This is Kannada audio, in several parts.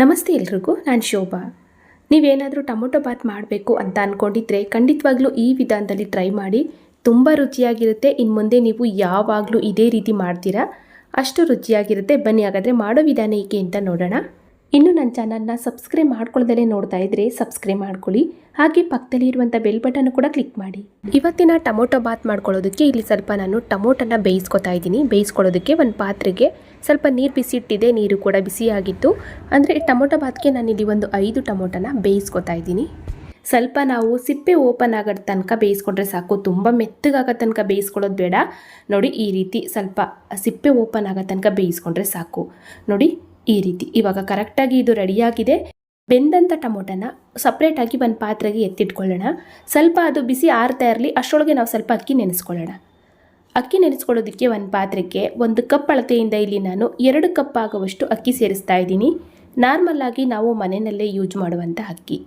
ನಮಸ್ತೆ ಎಲ್ರಿಗೂ, ನಾನು ಶೋಭಾ. ನೀವೇನಾದರೂ ಟೊಮೊಟೊ ಬಾತ್ ಮಾಡಬೇಕು ಅಂತ ಅಂದ್ಕೊಂಡಿದ್ರೆ ಖಂಡಿತವಾಗ್ಲೂ ಈ ವಿಧಾನದಲ್ಲಿ ಟ್ರೈ ಮಾಡಿ. ತುಂಬ ರುಚಿಯಾಗಿರುತ್ತೆ ಇನ್ನು ಮುಂದೆ ನೀವು ಯಾವಾಗಲೂ ಇದೇ ರೀತಿ ಮಾಡ್ತೀರಾ? ಅಷ್ಟು ರುಚಿಯಾಗಿರುತ್ತೆ. ಬನ್ನಿ ಹಾಗಾದರೆ ಮಾಡೋ ವಿಧಾನ ಏಕೆ ಅಂತ ನೋಡೋಣ. ಇನ್ನು ನನ್ನ ಚಾನಲ್ನ ಸಬ್ಸ್ಕ್ರೈಬ್ ಮಾಡ್ಕೊಳ್ಳ್ದಲೇ ನೋಡ್ತಾ ಇದ್ರೆ ಸಬ್ಸ್ಕ್ರೈಬ್ ಮಾಡ್ಕೊಳ್ಳಿ. ಹಾಗೆ ಪಕ್ಕದಲ್ಲಿ ಇರುವಂಥ ಬೆಲ್ ಬಟನ್ ಕೂಡ ಕ್ಲಿಕ್ ಮಾಡಿ. ಇವತ್ತಿನ ಟೊಮೊಟೊ ಬಾತ್ ಮಾಡ್ಕೊಳ್ಳೋದಕ್ಕೆ ಇಲ್ಲಿ ಸ್ವಲ್ಪ ನಾನು ಟೊಮೊಟೊನ ಬೇಯಿಸ್ಕೊತಾ ಇದ್ದೀನಿ. ಬೇಯಿಸ್ಕೊಳ್ಳೋದಕ್ಕೆ ಒಂದು ಪಾತ್ರೆಗೆ ಸ್ವಲ್ಪ ನೀರು ಬಿಸಿ ಇಟ್ಟಿದೆ ನೀರು ಕೂಡ ಬಿಸಿಯಾಗಿತ್ತು. ಅಂದರೆ ಟೊಮೊಟೊ ಬಾತ್ಗೆ ನಾನಿಲ್ಲಿ ಒಂದು ಐದು ಟೊಮೊಟೊನ ಬೇಯಿಸ್ಕೊತಾ ಇದ್ದೀನಿ. ಸ್ವಲ್ಪ ನಾವು ಸಿಪ್ಪೆ ಓಪನ್ ಆಗೋ ತನಕ ಬೇಯಿಸ್ಕೊಂಡ್ರೆ ಸಾಕು. ತುಂಬ ಮೆತ್ತಗಾಗೋ ತನಕ ಬೇಯಿಸ್ಕೊಳ್ಳೋದು ಬೇಡ. ನೋಡಿ ಈ ರೀತಿ ಸ್ವಲ್ಪ ಸಿಪ್ಪೆ ಓಪನ್ ಆಗೋ ತನಕ ಬೇಯಿಸ್ಕೊಂಡ್ರೆ ಸಾಕು. ನೋಡಿ ಈ ರೀತಿ. ಇವಾಗ ಕರೆಕ್ಟಾಗಿ ಇದು ರೆಡಿಯಾಗಿದೆ. ಬೆಂದಂಥ ಟೊಮೊಟೊನ ಸಪ್ರೇಟಾಗಿ ಒಂದು ಪಾತ್ರೆಗೆ ಎತ್ತಿಟ್ಕೊಳ್ಳೋಣ. ಸ್ವಲ್ಪ ಅದು ಬಿಸಿ ಆರ್ತಾ ಇರಲಿ, ಅಷ್ಟರೊಳಗೆ ನಾವು ಸ್ವಲ್ಪ ಅಕ್ಕಿ ನೆನೆಸ್ಕೊಳ್ಳೋಣ. ಅಕ್ಕಿ ನೆನೆಸ್ಕೊಳ್ಳೋದಕ್ಕೆ ಒಂದು ಪಾತ್ರೆಗೆ ಒಂದು ಕಪ್ ಅಳತೆಯಿಂದ ಇಲ್ಲಿ ನಾನು ಎರಡು ಕಪ್ ಆಗುವಷ್ಟು ಅಕ್ಕಿ ಸೇರಿಸ್ತಾ ಇದ್ದೀನಿ. ನಾರ್ಮಲ್ಲಾಗಿ ನಾವು ಮನೆಯಲ್ಲೇ ಯೂಸ್ ಮಾಡುವಂಥ ಅಕ್ಕಿ.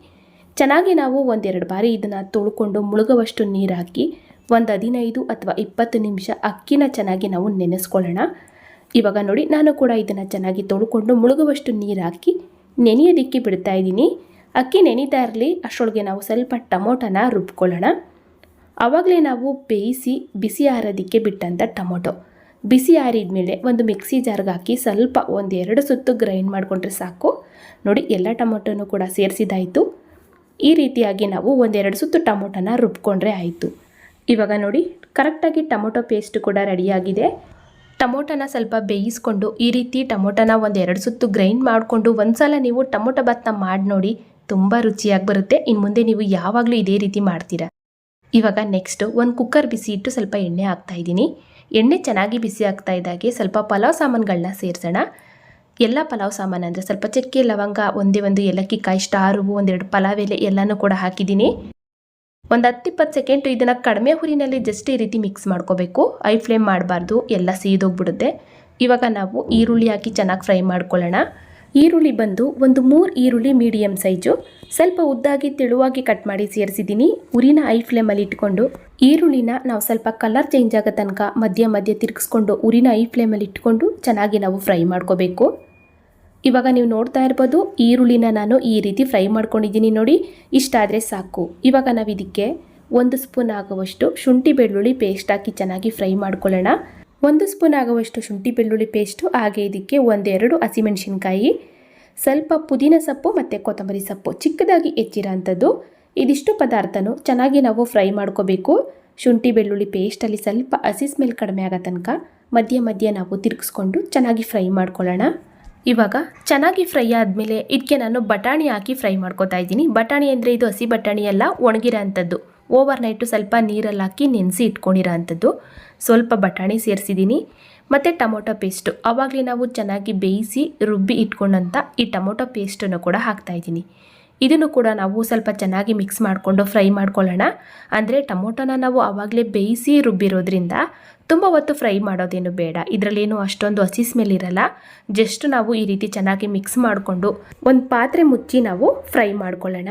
ಚೆನ್ನಾಗಿ ನಾವು ಒಂದೆರಡು ಬಾರಿ ಇದನ್ನು ತೊಳ್ಕೊಂಡು ಮುಳುಗುವಷ್ಟು ನೀರು ಹಾಕಿ ಒಂದು ಹದಿನೈದು ಅಥವಾ ಇಪ್ಪತ್ತು ನಿಮಿಷ ಅಕ್ಕಿನ ಚೆನ್ನಾಗಿ ನಾವು ನೆನೆಸ್ಕೊಳ್ಳೋಣ. ಇವಾಗ ನೋಡಿ, ನಾನು ಕೂಡ ಇದನ್ನು ಚೆನ್ನಾಗಿ ತೊಳ್ಕೊಂಡು ಮುಳುಗುವಷ್ಟು ನೀರು ಹಾಕಿ ನೆನೆಯೋದಕ್ಕೆ ಬಿಡ್ತಾ ಇದ್ದೀನಿ. ಅಕ್ಕಿ ನೆನೀತಾ ಇರಲಿ ಅಷ್ಟರೊಳಗೆ ನಾವು ಸ್ವಲ್ಪ ಟೊಮೊಟೊನ ರುಬ್ಕೊಳ್ಳೋಣ. ಆವಾಗಲೇ ನಾವು ಬೇಯಿಸಿ ಬಿಸಿ ಆರೋದಕ್ಕೆ ಬಿಟ್ಟಂಥ ಟೊಮೊಟೊ. ಬಿಸಿ ಆರಿದ ಒಂದು ಮಿಕ್ಸಿ ಜಾರ್ಗೆ ಹಾಕಿ ಸ್ವಲ್ಪ ಒಂದು ಎರಡು ಸುತ್ತು ಗ್ರೈಂಡ್ ಮಾಡಿಕೊಂಡ್ರೆ ಸಾಕು. ನೋಡಿ, ಎಲ್ಲ ಟೊಮೊಟೊನೂ ಕೂಡ ಸೇರಿಸಿದಾಯಿತು. ಈ ರೀತಿಯಾಗಿ ನಾವು ಒಂದೆರಡು ಸುತ್ತು ಟೊಮೊಟೊನ ರುಬ್ಕೊಂಡ್ರೆ ಆಯಿತು. ಇವಾಗ ನೋಡಿ, ಕರೆಕ್ಟಾಗಿ ಟೊಮೊಟೊ ಪೇಸ್ಟ್ ಕೂಡ ರೆಡಿಯಾಗಿದೆ ಟೊಮೊಟೊನ ಸ್ವಲ್ಪ ಬೇಯಿಸ್ಕೊಂಡು ಈ ರೀತಿ ಟೊಮೊಟೊನ ಒಂದು ಎರಡು ಸುತ್ತು ಗ್ರೈಂಡ್ ಮಾಡಿಕೊಂಡು ಒಂದ್ಸಲ ನೀವು ಟೊಮೊಟೊ ಭತ್ತನ ಮಾಡಿ ನೋಡಿ ತುಂಬ ರುಚಿಯಾಗಿ ಬರುತ್ತೆ. ಇನ್ನು ಮುಂದೆ ನೀವು ಯಾವಾಗಲೂ ಇದೇ ರೀತಿ ಮಾಡ್ತೀರಾ. ಇವಾಗ ನೆಕ್ಸ್ಟು ಒಂದು ಕುಕ್ಕರ್ ಬಿಸಿ ಇಟ್ಟು ಸ್ವಲ್ಪ ಎಣ್ಣೆ ಹಾಕ್ತಾ ಇದ್ದೀನಿ. ಎಣ್ಣೆ ಚೆನ್ನಾಗಿ ಬಿಸಿ ಆಗ್ತಾ ಇದ್ದಾಗೆ ಸ್ವಲ್ಪ ಪಲಾವ್ ಸಾಮಾನುಗಳನ್ನ ಸೇರಿಸೋಣ. ಎಲ್ಲ ಪಲಾವ್ ಸಾಮಾನು ಅಂದರೆ ಸ್ವಲ್ಪ ಚಕ್ಕೆ, ಲವಂಗ, ಒಂದೇ ಒಂದು ಏಲಕ್ಕಿ ಕಾಯಿ, ಸ್ಟಾರು ಒಂದೆರಡು ಪಲಾವ್ ಎಲೆ ಎಲ್ಲನೂ ಕೂಡ ಹಾಕಿದ್ದೀನಿ. ಒಂದು ಹತ್ತು ಇಪ್ಪತ್ತು ಸೆಕೆಂಡ್ ಇದನ್ನು ಕಡಿಮೆ ಹುರಿನಲ್ಲಿ ಜಸ್ಟ್ ಈ ರೀತಿ ಮಿಕ್ಸ್ ಮಾಡ್ಕೋಬೇಕು. ಐ ಫ್ಲೇಮ್ ಮಾಡಬಾರ್ದು, ಎಲ್ಲ ಸೀದೋಗ್ಬಿಡುತ್ತೆ. ಇವಾಗ ನಾವು ಈರುಳ್ಳಿ ಹಾಕಿ ಚೆನ್ನಾಗಿ ಫ್ರೈ ಮಾಡ್ಕೊಳ್ಳೋಣ. ಈರುಳ್ಳಿ ಬಂದು ಒಂದು ಮೂರು ಈರುಳ್ಳಿ ಮೀಡಿಯಮ್ ಸೈಜು ಸ್ವಲ್ಪ ಉದ್ದಾಗಿ ತೆಳುವಾಗಿ ಕಟ್ ಮಾಡಿ ಸೇರಿಸಿದ್ದೀನಿ. ಉರಿನ ಐ ಫ್ಲೇಮಲ್ಲಿ ಇಟ್ಕೊಂಡು ಈರುಳ್ಳಿನ ನಾವು ಸ್ವಲ್ಪ ಕಲರ್ ಚೇಂಜ್ ಆಗೋ ತನಕ ಮಧ್ಯ ಮಧ್ಯ ತಿರುಗಿಸ್ಕೊಂಡು ಉರಿನ ಐ ಫ್ಲೇಮಲ್ಲಿ ಇಟ್ಕೊಂಡು ಚೆನ್ನಾಗಿ ನಾವು ಫ್ರೈ ಮಾಡ್ಕೋಬೇಕು. ಇವಾಗ ನೀವು ನೋಡ್ತಾ ಇರ್ಬೋದು, ಈರುಳ್ಳಿನ ನಾನು ಈ ರೀತಿ ಫ್ರೈ ಮಾಡ್ಕೊಂಡಿದ್ದೀನಿ ನೋಡಿ. ಇಷ್ಟಾದರೆ ಸಾಕು. ಇವಾಗ ನಾವು ಇದಕ್ಕೆ ಒಂದು ಸ್ಪೂನ್ ಆಗುವಷ್ಟು ಶುಂಠಿ ಬೆಳ್ಳುಳ್ಳಿ ಪೇಸ್ಟ್ ಹಾಕಿ ಚೆನ್ನಾಗಿ ಫ್ರೈ ಮಾಡ್ಕೊಳ್ಳೋಣ. ಒಂದು ಸ್ಪೂನ್ ಆಗುವಷ್ಟು ಶುಂಠಿ ಬೆಳ್ಳುಳ್ಳಿ ಪೇಸ್ಟು ಹಾಗೆ ಇದಕ್ಕೆ ಒಂದೆರಡು ಹಸಿಮೆಣಸಿನ್ಕಾಯಿ, ಸ್ವಲ್ಪ ಪುದೀನ ಸೊಪ್ಪು ಮತ್ತು ಕೊತ್ತಂಬರಿ ಸೊಪ್ಪು. ಚಿಕ್ಕದಾಗಿ ಹೆಚ್ಚಿರೋ ಅಂಥದ್ದು ಇದಿಷ್ಟು ಪದಾರ್ಥನೂ ಚೆನ್ನಾಗಿ ನಾವು ಫ್ರೈ ಮಾಡ್ಕೋಬೇಕು. ಶುಂಠಿ ಬೆಳ್ಳುಳ್ಳಿ ಪೇಸ್ಟಲ್ಲಿ ಸ್ವಲ್ಪ ಹಸಿ ಸ್ಮೆಲ್ ಕಡಿಮೆ ಆಗೋ ತನಕ ಮಧ್ಯ ಮಧ್ಯ ನಾವು ತಿರುಗಿಸ್ಕೊಂಡು ಚೆನ್ನಾಗಿ ಫ್ರೈ ಮಾಡ್ಕೊಳ್ಳೋಣ. ಇವಾಗ ಚೆನ್ನಾಗಿ ಫ್ರೈ ಆದಮೇಲೆ ಇದಕ್ಕೆ ನಾನು ಬಟಾಣಿ ಹಾಕಿ ಫ್ರೈ ಮಾಡ್ಕೋತಾ ಇದ್ದೀನಿ. ಬಟಾಣಿ ಅಂದರೆ ಇದು ಹಸಿ ಬಟಾಣಿ ಎಲ್ಲ ಒಣಗಿರೋ ಓವರ್ ನೈಟು ಸ್ವಲ್ಪ ನೀರಲ್ಲಿ ಹಾಕಿ ನೆನೆಸಿ ಇಟ್ಕೊಂಡಿರೋ ಅಂಥದ್ದು ಸ್ವಲ್ಪ ಬಟಾಣಿ ಸೇರಿಸಿದ್ದೀನಿ. ಮತ್ತು ಟೊಮೊಟೊ ಪೇಸ್ಟು. ಆವಾಗಲೇ ನಾವು ಚೆನ್ನಾಗಿ ಬೇಯಿಸಿ ರುಬ್ಬಿ ಇಟ್ಕೊಂಡಂಥ ಈ ಟೊಮೊಟೊ ಪೇಸ್ಟನ್ನು ಕೂಡ ಹಾಕ್ತಾಯಿದ್ದೀನಿ ಇದನ್ನು ಕೂಡ ನಾವು ಸ್ವಲ್ಪ ಚೆನ್ನಾಗಿ ಮಿಕ್ಸ್ ಮಾಡಿಕೊಂಡು ಫ್ರೈ ಮಾಡ್ಕೊಳ್ಳೋಣ. ಅಂದರೆ ಟೊಮೊಟೊನ ನಾವು ಆವಾಗಲೇ ಬೇಯಿಸಿ ರುಬ್ಬಿರೋದ್ರಿಂದ ತುಂಬ ಹೊತ್ತು ಫ್ರೈ ಮಾಡೋದೇನು ಬೇಡ. ಇದರಲ್ಲೇನು ಅಷ್ಟೊಂದು ಹಸಿ ಸ್ಮೆಲ್ ಇರಲ್ಲ. ಜಸ್ಟ್ ನಾವು ಈ ರೀತಿ ಚೆನ್ನಾಗಿ ಮಿಕ್ಸ್ ಮಾಡಿಕೊಂಡು ಒಂದು ಪಾತ್ರೆ ಮುಚ್ಚಿ ನಾವು ಫ್ರೈ ಮಾಡ್ಕೊಳ್ಳೋಣ.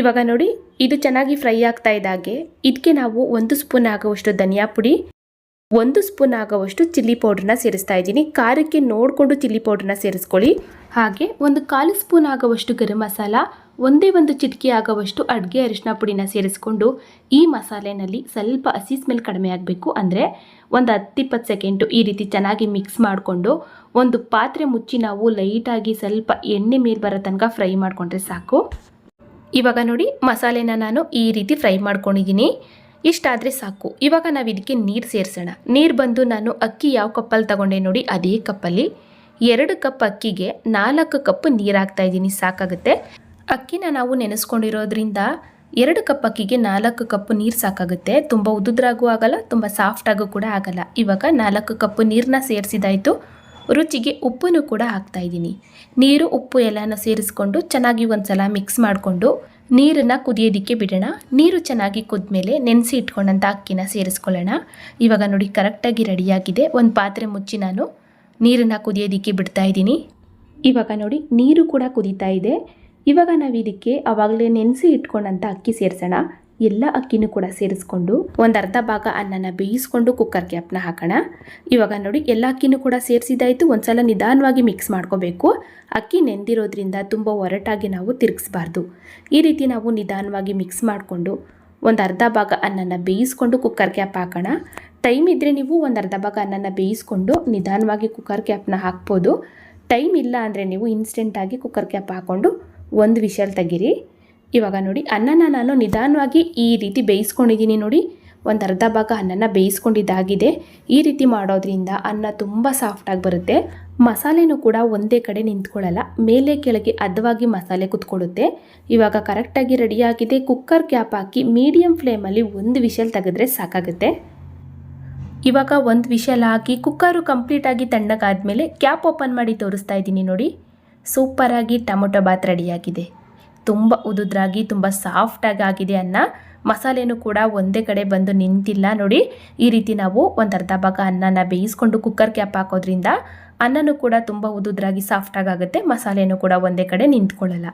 ಇವಾಗ ನೋಡಿ, ಇದು ಚೆನ್ನಾಗಿ ಫ್ರೈ ಆಗ್ತಾ ಇದ್ದಾಗೆ. ಇದಕ್ಕೆ ನಾವು ಒಂದು ಸ್ಪೂನ್ ಆಗುವಷ್ಟು ಧನಿಯಾ ಪುಡಿ ಒಂದು ಸ್ಪೂನ್ ಆಗುವಷ್ಟು ಚಿಲ್ಲಿ ಪೌಡ್ರನ್ನ ಸೇರಿಸ್ತಾ ಇದ್ದೀನಿ. ಖಾರಕ್ಕೆ ನೋಡಿಕೊಂಡು ಚಿಲ್ಲಿ ಪೌಡ್ರನ್ನ ಸೇರಿಸ್ಕೊಳ್ಳಿ. ಹಾಗೆ ಒಂದು ಕಾಲು ಸ್ಪೂನ್ ಆಗುವಷ್ಟು ಗರಂ ಮಸಾಲ, ಒಂದೇ ಒಂದು ಚಿಟಿಕೆ ಆಗುವಷ್ಟು ಅಡುಗೆ ಅರಿಶಿನ ಪುಡಿನ ಸೇರಿಸ್ಕೊಂಡು ಈ ಮಸಾಲೆನಲ್ಲಿ ಸ್ವಲ್ಪ ಹಸಿ ಸ್ಮೆಲ್ ಕಡಿಮೆ ಆಗಬೇಕು. ಅಂದರೆ ಒಂದು ಹತ್ತಿಪ್ಪತ್ತು ಸೆಕೆಂಡು ಈ ರೀತಿ ಚೆನ್ನಾಗಿ ಮಿಕ್ಸ್ ಮಾಡಿಕೊಂಡು ಒಂದು ಪಾತ್ರೆ ಮುಚ್ಚಿ ನಾವು ಲೈಟಾಗಿ ಸ್ವಲ್ಪ ಎಣ್ಣೆ ಮೇಲೆ ಬರೋ ತನಕ ಫ್ರೈ ಮಾಡಿಕೊಂಡ್ರೆ ಸಾಕು. ಇವಾಗ ನೋಡಿ ಮಸಾಲೆನ ನಾನು ಈ ರೀತಿ ಫ್ರೈ ಮಾಡ್ಕೊಂಡಿದ್ದೀನಿ. ಇಷ್ಟಾದರೆ ಸಾಕು. ಇವಾಗ ನಾವು ಇದಕ್ಕೆ ನೀರು ಸೇರಿಸೋಣ. ನೀರು ಬಂದು ನಾನು ಅಕ್ಕಿ ಯಾವ ಕಪ್ಪಲ್ಲಿ ತಗೊಂಡೆ ನೋಡಿ, ಅದೇ ಕಪ್ಪಲ್ಲಿ. ಎರಡು ಕಪ್ ಅಕ್ಕಿಗೆ ನಾಲ್ಕು ಕಪ್ ನೀರು ಹಾಕ್ತಾ ಇದ್ದೀನಿ, ಸಾಕಾಗುತ್ತೆ. ಅಕ್ಕಿನ ನಾವು ನೆನೆಸ್ಕೊಂಡಿರೋದ್ರಿಂದ ಎರಡು ಕಪ್ ಅಕ್ಕಿಗೆ ನಾಲ್ಕು ಕಪ್ ನೀರು ಸಾಕಾಗುತ್ತೆ. ತುಂಬ ಉದುದ್ರಾಗೂ ಆಗಲ್ಲ, ತುಂಬ ಸಾಫ್ಟಾಗೂ ಕೂಡ ಆಗಲ್ಲ. ಇವಾಗ ನಾಲ್ಕು ಕಪ್ ನೀರನ್ನ ಸೇರಿಸಿದಾಯಿತು. ರುಚಿಗೆ ಉಪ್ಪನ್ನು ಕೂಡ ಹಾಕ್ತಾ ಇದ್ದೀನಿ. ನೀರು, ಉಪ್ಪು ಎಲ್ಲನೂ ಸೇರಿಸ್ಕೊಂಡು ಚೆನ್ನಾಗಿ ಒಂದು ಸಲ ಮಿಕ್ಸ್ ಮಾಡಿಕೊಂಡು ನೀರನ್ನು ಕುದಿಯೋದಕ್ಕೆ ಬಿಡೋಣ. ನೀರು ಚೆನ್ನಾಗಿ ಕುದ್ಮೇಲೆ ನೆನೆಸಿ ಇಟ್ಕೊಂಡಂಥ ಅಕ್ಕಿನ ಸೇರಿಸ್ಕೊಳ್ಳೋಣ. ಇವಾಗ ನೋಡಿ, ಕರೆಕ್ಟಾಗಿ ರೆಡಿಯಾಗಿದೆ. ಒಂದು ಪಾತ್ರೆ ಮುಚ್ಚಿ ನಾನು ನೀರನ್ನು ಕುದಿಯೋದಕ್ಕೆ ಬಿಡ್ತಾ ಇದ್ದೀನಿ. ಇವಾಗ ನೋಡಿ, ನೀರು ಕೂಡ ಕುದೀತಾ ಇದೆ. ಇವಾಗ ನಾವು ಇದಕ್ಕೆ ಆವಾಗಲೇ ನೆನೆಸಿ ಇಟ್ಕೊಂಡಂಥ ಅಕ್ಕಿ ಸೇರಿಸೋಣ. ಎಲ್ಲ ಅಕ್ಕಿನೂ ಕೂಡ ಸೇರಿಸ್ಕೊಂಡು ಒಂದು ಅರ್ಧ ಭಾಗ ಅನ್ನನ ಬೇಯಿಸ್ಕೊಂಡು ಕುಕ್ಕರ್ ಕ್ಯಾಪ್ನ ಹಾಕೋಣ. ಇವಾಗ ನೋಡಿ, ಎಲ್ಲ ಅಕ್ಕಿನೂ ಕೂಡ ಸೇರಿಸಿದಾಯಿತು ಒಂದ್ಸಲ ನಿಧಾನವಾಗಿ ಮಿಕ್ಸ್ ಮಾಡ್ಕೋಬೇಕು. ಅಕ್ಕಿ ನೆಂದಿರೋದ್ರಿಂದ ತುಂಬ ಒರಟಾಗಿ ನಾವು ತಿರುಗಿಸ್ಬಾರ್ದು. ಈ ರೀತಿ ನಾವು ನಿಧಾನವಾಗಿ ಮಿಕ್ಸ್ ಮಾಡಿಕೊಂಡು ಒಂದು ಅರ್ಧ ಭಾಗ ಅನ್ನನ ಬೇಯಿಸ್ಕೊಂಡು ಕುಕ್ಕರ್ ಕ್ಯಾಪ್ ಹಾಕೋಣ. ಟೈಮ್ ಇದ್ದರೆ ನೀವು ಒಂದು ಅರ್ಧ ಭಾಗ ಅನ್ನನ ಬೇಯಿಸ್ಕೊಂಡು ನಿಧಾನವಾಗಿ ಕುಕ್ಕರ್ ಕ್ಯಾಪ್ನ ಹಾಕ್ಬೋದು. ಟೈಮ್ ಇಲ್ಲ ಅಂದರೆ ನೀವು ಇನ್ಸ್ಟೆಂಟಾಗಿ ಕುಕ್ಕರ್ ಕ್ಯಾಪ್ ಹಾಕ್ಕೊಂಡು ಒಂದು ವಿಷಲ್ ತೆಗೀರಿ. ಇವಾಗ ನೋಡಿ ಅನ್ನನ ನಾನು ನಿಧಾನವಾಗಿ ಈ ರೀತಿ ಬೇಯಿಸ್ಕೊಂಡಿದ್ದೀನಿ ನೋಡಿ. ಒಂದು ಅರ್ಧ ಭಾಗ ಅನ್ನನ ಬೇಯಿಸ್ಕೊಂಡಿದ್ದಾಗಿದೆ. ಈ ರೀತಿ ಮಾಡೋದ್ರಿಂದ ಅನ್ನ ತುಂಬ ಸಾಫ್ಟಾಗಿ ಬರುತ್ತೆ. ಮಸಾಲೆನೂ ಕೂಡ ಒಂದೇ ಕಡೆ ನಿಂತ್ಕೊಳ್ಳಲ್ಲ, ಮೇಲೆ ಕೆಳಗೆ ಅದ್ವಾಗಿ ಮಸಾಲೆ ಕುತ್ಕೊಳ್ಳುತ್ತೆ. ಇವಾಗ ಕರೆಕ್ಟಾಗಿ ರೆಡಿಯಾಗಿದೆ ಕುಕ್ಕರ್ ಕ್ಯಾಪ್ ಹಾಕಿ ಮೀಡಿಯಮ್ ಫ್ಲೇಮಲ್ಲಿ ಒಂದು ವಿಷಲ್ ತೆಗೆದ್ರೆ ಸಾಕಾಗುತ್ತೆ. ಇವಾಗ ಒಂದು ವಿಷಲ್ ಹಾಕಿ ಕುಕ್ಕರು ಕಂಪ್ಲೀಟಾಗಿ ತಣ್ಣಗಾದ್ಮೇಲೆ ಕ್ಯಾಪ್ ಓಪನ್ ಮಾಡಿ ತೋರಿಸ್ತಾ ಇದ್ದೀನಿ ನೋಡಿ. ಸೂಪರಾಗಿ ಟೊಮೊಟೊ ಬಾತ್ ರೆಡಿಯಾಗಿದೆ ತುಂಬ ಉದುದ್ರಾಗಿ, ತುಂಬ ಸಾಫ್ಟಾಗಿ ಆಗಿದೆ ಅನ್ನ. ಮಸಾಲೆನೂ ಕೂಡ ಒಂದೇ ಕಡೆ ಬಂದು ನಿಂತಿಲ್ಲ ನೋಡಿ. ಈ ರೀತಿ ನಾವು ಒಂದು ಅರ್ಧ ಭಾಗ ಅನ್ನನ ಬೇಯಿಸ್ಕೊಂಡು ಕುಕ್ಕರ್ ಕ್ಯಾಪ್ ಹಾಕೋದ್ರಿಂದ ಅನ್ನನೂ ಕೂಡ ತುಂಬ ಉದುದ್ರಾಗಿ ಸಾಫ್ಟಾಗಿ ಆಗುತ್ತೆ ಮಸಾಲೆನೂ ಕೂಡ ಒಂದೇ ಕಡೆ ನಿಂತ್ಕೊಳ್ಳಲ್ಲ.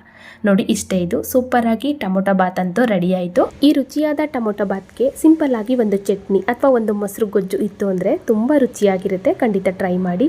ನೋಡಿ ಇಷ್ಟೇ ಇದು. ಸೂಪರಾಗಿ ಟೊಮೊಟೊ ಬಾತ್ ಅಂತೂ ರೆಡಿ ಆಯಿತು. ಈ ರುಚಿಯಾದ ಟೊಮೊಟೊ ಬಾತ್ಗೆ ಸಿಂಪಲ್ ಆಗಿ ಒಂದು ಚಟ್ನಿ ಅಥವಾ ಒಂದು ಮೊಸರು ಗೊಜ್ಜು ಇತ್ತು ಅಂದರೆ ತುಂಬ ರುಚಿಯಾಗಿರುತ್ತೆ. ಖಂಡಿತ ಟ್ರೈ ಮಾಡಿ.